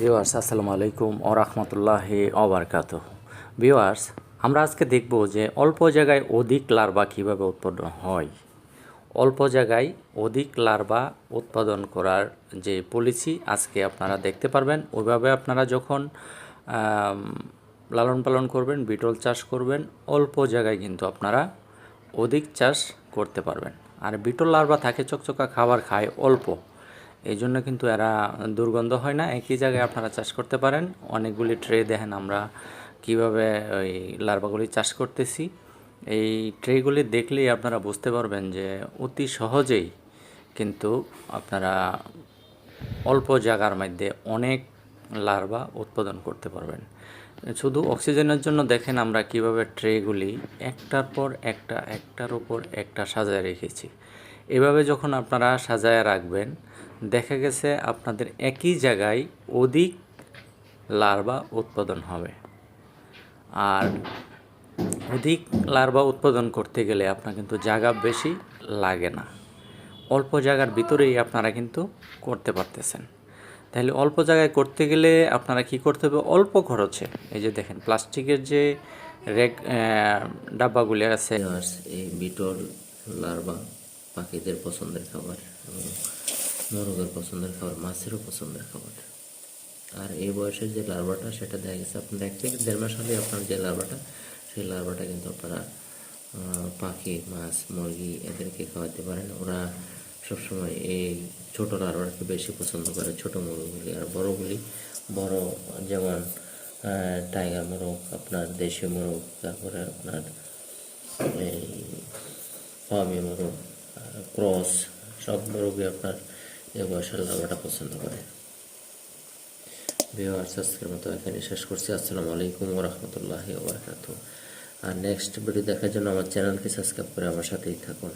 Viewers আসসালামু আলাইকুম ও রহমতুল্লাহ অবরকাত viewers আমরা আজকে দেখব যে অল্প জায়গায় অধিক লার্ভা কীভাবে উৎপন্ন হয়। অল্প জায়গায় অধিক লার্ভা উৎপাদন করার যে পলিসি আজকে আপনারা দেখতে পারবেন। ওইভাবে আপনারা যখন লালন পালন করবেন, বিটল চাষ করবেন, অল্প জায়গায় কিন্তু আপনারা অধিক চাষ করতে পারবেন। আর বিটল লার্ভা থাকে চকচকা খাবার খায় অল্প। এই জন্য কিন্তু এরা দুর্গন্ধ হয় না। একই জায়গায় আপনারা চাষ করতে পারেন। অনেকগুলি ট্রে দেখেন আমরা কীভাবে ওই লার্ভাগুলি চাষ করতেছি। এই ট্রেগুলি দেখলেই আপনারা বুঝতে পারবেন যে অতি সহজেই কিন্তু আপনারা অল্প জায়গার মধ্যে অনেক লার্ভা উৎপাদন করতে পারবেন। শুধু অক্সিজেনের জন্য দেখেন আমরা কীভাবে ট্রেগুলি একটার পর একটা, একটার উপর একটা সাজায় রেখেছি। এভাবে যখন আপনারা সাজায় রাখবেন দেখা গেছে আপনাদের একই জায়গায় অধিক লার্ভা উৎপাদন হবে। আর অধিক লার্ভা উৎপাদন করতে গেলে আপনার কিন্তু জায়গা বেশি লাগে না। অল্প জায়গার ভিতরেই আপনারা কিন্তু করতে পারতেছেন। তাহলে অল্প জায়গায় করতে গেলে আপনারা কি করতে হবে? অল্প খরচে। এই যে দেখেন, প্লাস্টিকের যে রেক ডাব্বাগুলি আছে। এই বিটল লার্ভা পাখিদের পছন্দের খাবার। মোরগের পছন্দের খাবার, মাছেরও পছন্দের খাবার। আর এই বয়সের যে লার্ভাটা, সেটা দেখা গেছে এক থেকে দেড় মাস হলে আপনার যে লার্ভাটা, সেই লার্ভাটা কিন্তু আপনারা পাখি, মাছ, মুরগি এদেরকে খাওয়াতে পারেন। ওরা সবসময় এই ছোটো লার্ভাকে বেশি পছন্দ করে, ছোট মুরগিগুলি। আর বড়গুলি, বড় যেমন টাইগার মোরগ, আপনার দেশি মোরগ, তারপরে আপনার এই ফার্মি মোরগ, ক্রস, সব মোরগই আপনার এই বয়সের লাভাটা পছন্দ করে। ভিওয়ার্স আজকের মতো এখানে শেষ করছি। আসসালামু আলাইকুম ওরহমতুল্লাহি ওবরাকাতু আর নেক্সট ভিডিও দেখার জন্য আমার চ্যানেলকে সাবস্ক্রাইব করে আমার সাথেই থাকুন।